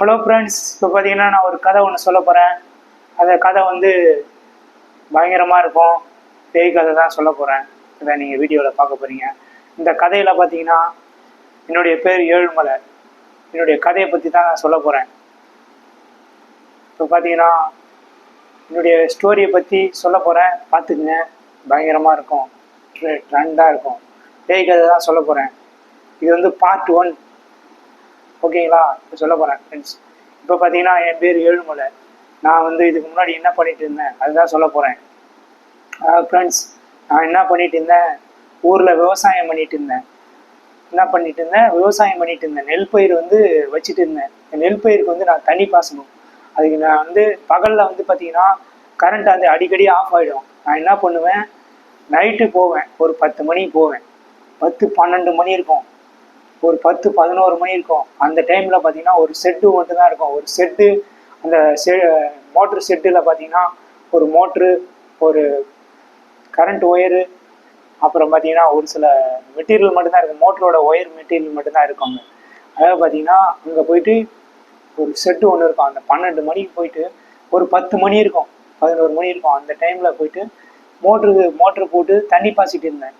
Hello friends இப்போ பார்த்தீங்கன்னா நான் ஒரு கதை ஒன்று சொல்ல போகிறேன் அந்த கதை வந்து பயங்கரமாக இருக்கும். பேய் கதை தான் சொல்ல போகிறேன் இதை நீங்கள் வீடியோவில் பார்க்க போகிறீங்க இந்த கதையில் பார்த்தீங்கன்னா என்னுடைய பேர் ஏழுமலை என்னுடைய கதையை பற்றி தான் நான் சொல்ல போகிறேன் இப்போ பார்த்தீங்கன்னா என்னுடைய ஸ்டோரியை பற்றி சொல்ல போகிறேன் பார்த்துக்குங்க. பயங்கரமாக இருக்கும். ட்ரெண்டாக இருக்கும். பேய் கதை தான் சொல்ல போகிறேன் இது வந்து பார்ட் ஒன் ஓகேங்களா இப்போ சொல்ல போகிறேன் ஃப்ரெண்ட்ஸ் இப்போ பார்த்தீங்கன்னா என் பேர் ஏழுமலை. நான் வந்து இதுக்கு முன்னாடி என்ன பண்ணிட்டு இருந்தேன்? அதுதான் சொல்ல போகிறேன் ஃப்ரெண்ட்ஸ் நான் என்ன பண்ணிட்டு இருந்தேன்? ஊரில் விவசாயம் பண்ணிட்டு இருந்தேன். என்ன பண்ணிட்டு இருந்தேன்? விவசாயம் பண்ணிட்டு இருந்தேன். நெல் பயிர் வந்து வச்சுட்டு இருந்தேன். இந்த நெல் பயிருக்கு வந்து நான் தண்ணி பாசணும் அதுக்கு நான் வந்து பகலில் வந்து பார்த்தீங்கன்னா கரண்ட் வந்து அடிக்கடி ஆஃப் ஆகிடும் நான் என்ன பண்ணுவேன்? நைட்டு போவேன். ஒரு பத்து மணி போவேன். பத்து பன்னெண்டு மணி இருக்கும். ஒரு பத்து பதினோரு மணி இருக்கும். அந்த டைமில் பார்த்தீங்கன்னா ஒரு செட்டு மட்டும் தான் இருக்கும். ஒரு செட்டு அந்த செ மோட்ரு செட்டில் பார்த்தீங்கன்னா ஒரு மோட்ரு ஒரு கரண்ட் ஒயரு அப்புறம் பார்த்தீங்கன்னா ஒரு சில மெட்டீரியல் மட்டும்தான் இருக்கும். மோட்டரோட ஒயர் மெட்டீரியல் மட்டும்தான் இருக்கும். அங்கே அதாவது பார்த்தீங்கன்னா அங்கே போயிட்டு ஒரு செட்டு ஒன்று இருக்கும். அந்த பன்னெண்டு மணிக்கு போயிட்டு ஒரு பத்து மணி இருக்கும். பதினோரு மணி இருக்கும். அந்த டைமில் போயிட்டு மோட்ரு மோட்ரு போட்டு தண்ணி பாய்ச்சிட்டு இருந்தேன்.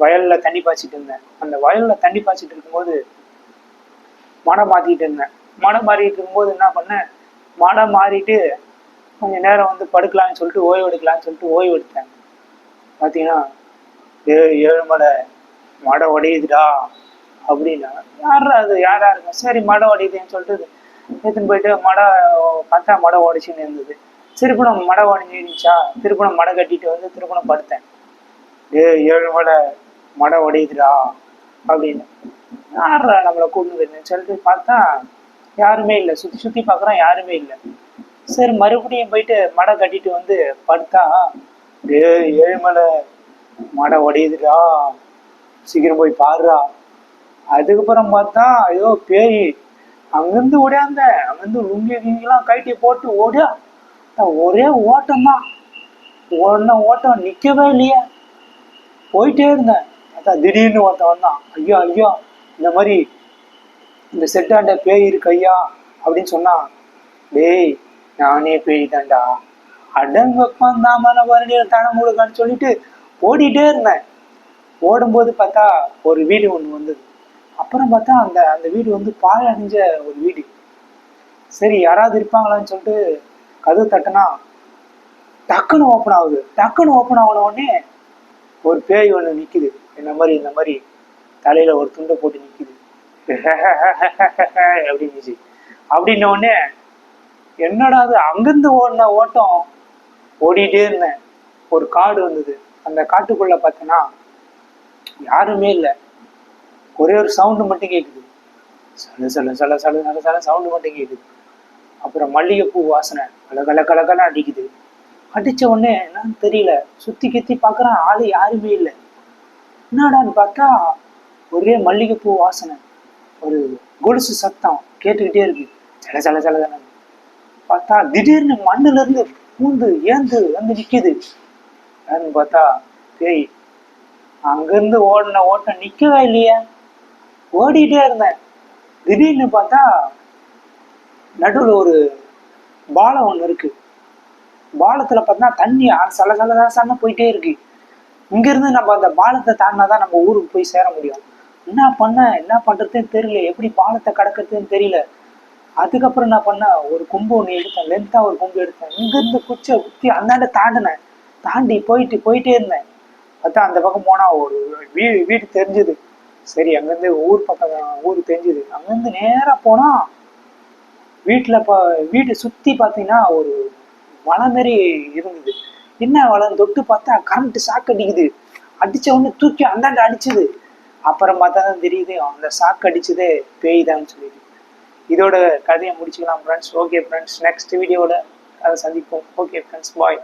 வயலில் தண்ணி பாய்ச்சிட்டு இருந்தேன். அந்த வயலில் தண்ணி பாய்ச்சிட்டு இருக்கும்போது மடம் மாற்றிட்டு இருந்தேன். மடம் மாறிட்டு இருக்கும்போது என்ன பண்ணேன்? மடம் மாறிட்டு கொஞ்ச நேரம் வந்து படுக்கலாம்னு சொல்லிட்டு ஓய்வு எடுக்கலாம்னு சொல்லிட்டு ஓய்வு எடுத்தேன். பார்த்தீங்கன்னா ஏ ஏழு மடை மடை உடையுதுடா அப்படின்னா. யாரா அது? யாரா இருக்கும் சரி மடை உடையுதுன்னு சொல்லிட்டு எடுத்துன்னு போயிட்டு மடை பார்த்தா மடை உடைச்சின்னு இருந்தது. திருப்பணம் மடை உடஞ்சிருந்துச்சா திருப்பணம் மடை கட்டிட்டு வந்து திருப்பணம் படுத்தேன். ஏ ஏழு மலை மடை உடையுதுடா அப்படின்னு. யார் நம்மளை கூட்டு வருதுன்னு சொல்லிட்டு பார்த்தா யாருமே இல்லை. சுற்றி சுற்றி பார்க்குறோம் யாருமே இல்லை. சரி மறுபடியும் போயிட்டு மடை கட்டிட்டு வந்து படுத்தா டே ஏழுமலை மடை உடையுதுடா. சீக்கிரம் போய் பாடுறா அதுக்கப்புறம் பார்த்தா ஐயோ பேய். அங்கேருந்து ஓடியாந்த அங்கேருந்து லுங்கி கிங்கிலாம் கைட்டி போட்டு ஓடியா ஒரே ஓட்டம் தான் ஓடின ஓட்டம் நிற்கவே இல்லையே. போயிட்டே இருந்தேன். அதான் திடீர்னு ஒருத்தன் வந்தான். ஐயோ ஐயோ இந்த மாதிரி இந்த செட்டாண்ட பேய் இருக்கு ஐயா அப்படின்னு சொன்னான் டேய் நானே பேய் தான்டா. அடங்கப்பன் மன வருணியில் தனம் முழுக்கான்னு சொல்லிட்டு ஓடிட்டே இருந்தேன். ஓடும்போது பார்த்தா ஒரு வீடு ஒன்று வந்தது. அப்புறம் பார்த்தா அந்த அந்த வீடு வந்து பால் அணிஞ்ச ஒரு வீடு. சரி யாராவது இருப்பாங்களான்னு சொல்லிட்டு கதவு தட்டினா டக்குன்னு ஓப்பன் ஆகுது. டக்குன்னு ஓப்பன் ஆகின உடனே ஒரு பேய் ஒன்று நிற்குது இந்த மாதிரி இந்த மாதிரி தலையில ஒரு துண்டை போட்டு நிற்குது அப்படின்னுச்சு. அப்படின்ன உடனே என்னடா அது அங்கேருந்து ஓடின ஓட்டம் ஓடிட்டே இருந்தேன். ஒரு காடு வந்தது. அந்த காட்டுக்குள்ள பார்த்தேன்னா யாருமே இல்லை. ஒரே ஒரு சவுண்டு மட்டும் கேட்குது சல சல சல சல சல சல சவுண்டு மட்டும் கேட்குது அப்புறம் மல்லிகைப்பூ வாசனை. கல கல கலகல அடிக்குது. அடித்த உடனே என்னன்னு தெரியல. சுற்றி கித்தி பார்க்குறேன் ஆள் யாருமே இல்லை. என்னடான்னு பார்த்தா ஒரே மல்லிகைப்பூ வாசனை. ஒரு கொலுசு சத்தம் கேட்டுக்கிட்டே இருக்கு. சல சல சல பார்த்தா திடீர்னு மண்ணிலிருந்து பூந்து ஏந்து வந்து நிற்கிது ஏன்னு பார்த்தா பேய் அங்கேருந்து ஓடின ஓட்டம் நிற்கவே இல்லையே? ஓடிட்டே இருந்தேன். திடீர்னு பார்த்தா நடுவில் ஒரு பாலம் ஒன்று இருக்குது பாலத்துல பார்த்தீங்கன்னா தண்ணி சல சல போயிட்டே இருக்கு. இங்கிருந்து நம்ம அந்த பாலத்தை தாண்டினா தான் நம்ம ஊருக்கு போய் சேர முடியும். என்ன பண்ண? என்ன பண்றதுன்னு தெரியல. எப்படி பாலத்தை கடக்கிறதுன்னு தெரியல. அதுக்கப்புறம் என்ன பண்ண? ஒரு கொம்பு ஒன்று எடுத்தேன். லென்த்தா ஒரு கொம்பு எடுத்தேன். இங்கிருந்து குச்சை குத்தி அந்தாண்ட தாண்டினேன். தாண்டி போயிட்டு போயிட்டே இருந்தேன். பார்த்தா அந்த பக்கம் போனா ஒரு வீடு வீடு தெரிஞ்சுது. சரி அங்கேருந்து ஊர் பக்கம் ஊர் தெரிஞ்சுது. அங்கேருந்து நேரா போனா வீட்டுல இப்போ வீட்டை சுத்தி பார்த்தீங்கன்னா ஒரு வலை மாரி இருந்தது. என்ன வளம்? தொட்டு பார்த்தா கரண்ட் ஷாக் அடிக்குது. அடிச்ச உடனே தூக்கி அந்தாண்ட அடிச்சது. அப்புறம் பார்த்தா தான் தெரியுது அந்த சாக்கு அடிச்சதே பேய் தான் சொல்லிட்டு. இதோட கதையை முடிச்சுக்கலாம் ஃப்ரெண்ட்ஸ் ஓகே ஃப்ரெண்ட்ஸ் நெக்ஸ்ட் வீடியோவில் அதை சந்திப்போம். Okay friends bye